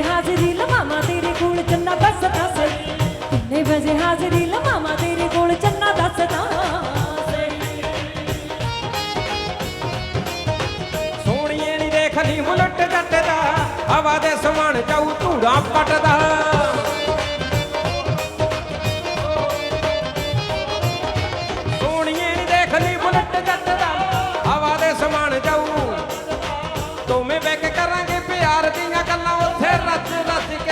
ਵਜੇ ਹਾਜ਼ਰੀ ਲਵਾਵਾਂ ਤੇਰੇ ਕੋਲ, ਚੰਨਾ ਦੱਸਦਾ ਸਹੀ। ਕਿੰਨੇ ਵਜੇ ਹਾਜ਼ਰੀ ਲਵਾਵਾਂ ਤੇਰੇ ਕੋਲ, ਚੰਨਾ ਦੱਸਦਾ ਸੋਹਣੀਏ ਨੀ ਦੇਖਦੀ ਲਈ ਬੁਲਟ ਹਵਾ ਦੇ ਸਮਾਨ ਜਾਊ ਧੂੜਾ ਪਟਦਾ। ਸੋਹਣੀਏ ਨੀ ਦੇਖ ਲਈ ਬੁਲਟ ਹਵਾ ਦੇ ਸਮਾਨ ਜਾਊ ਦੋਵੇਂ ਬਹਿ ਕੇ ਕਰਾਂਗੇ ਪਿਆਰ ਦੀਆਂ ਗੱਲਾਂ Ferrate, ferrate,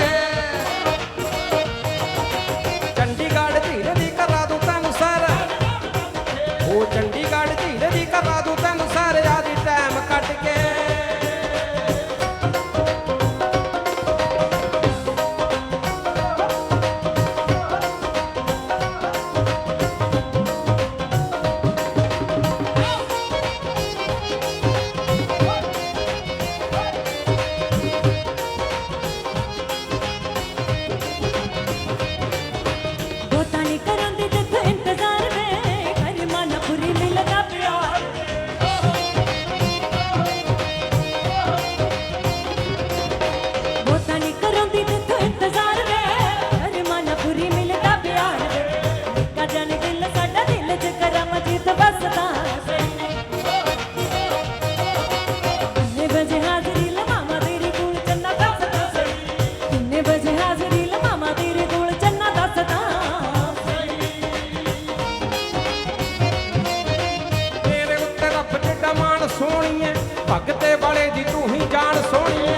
ਵਾਲੇ ਦੀ ਤੂੰ ਹੀ ਜਾਣ ਸੋਹਣੀਏ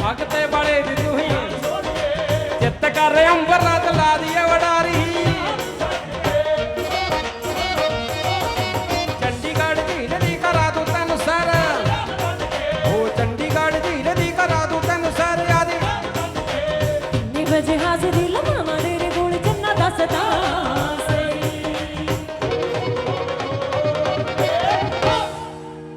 ਭਗਤੇ ਵਾਲੇ ਦੀ ਤੂੰ ਚਿੱਤ ਕਰ ਅੰਬਰਾਂ ਤੇ ਲਾ ਦੀਏ ਵਡਾਰੀ। ਚੰਡੀਗੜ੍ਹ ਝੀਲ ਦੀ ਕਰਾ ਦੂੰ ਤੈਨੂੰ ਸਰ। ਉਹ ਚੰਡੀਗੜ੍ਹ ਝੀਲ ਦੀ ਕਰਾ ਦੂੰ ਤੈਨੂੰ ਸਰ ਆਦੀ ਕਿੰਨੇ ਵਜੇ ਹਾਜ਼ਰੀ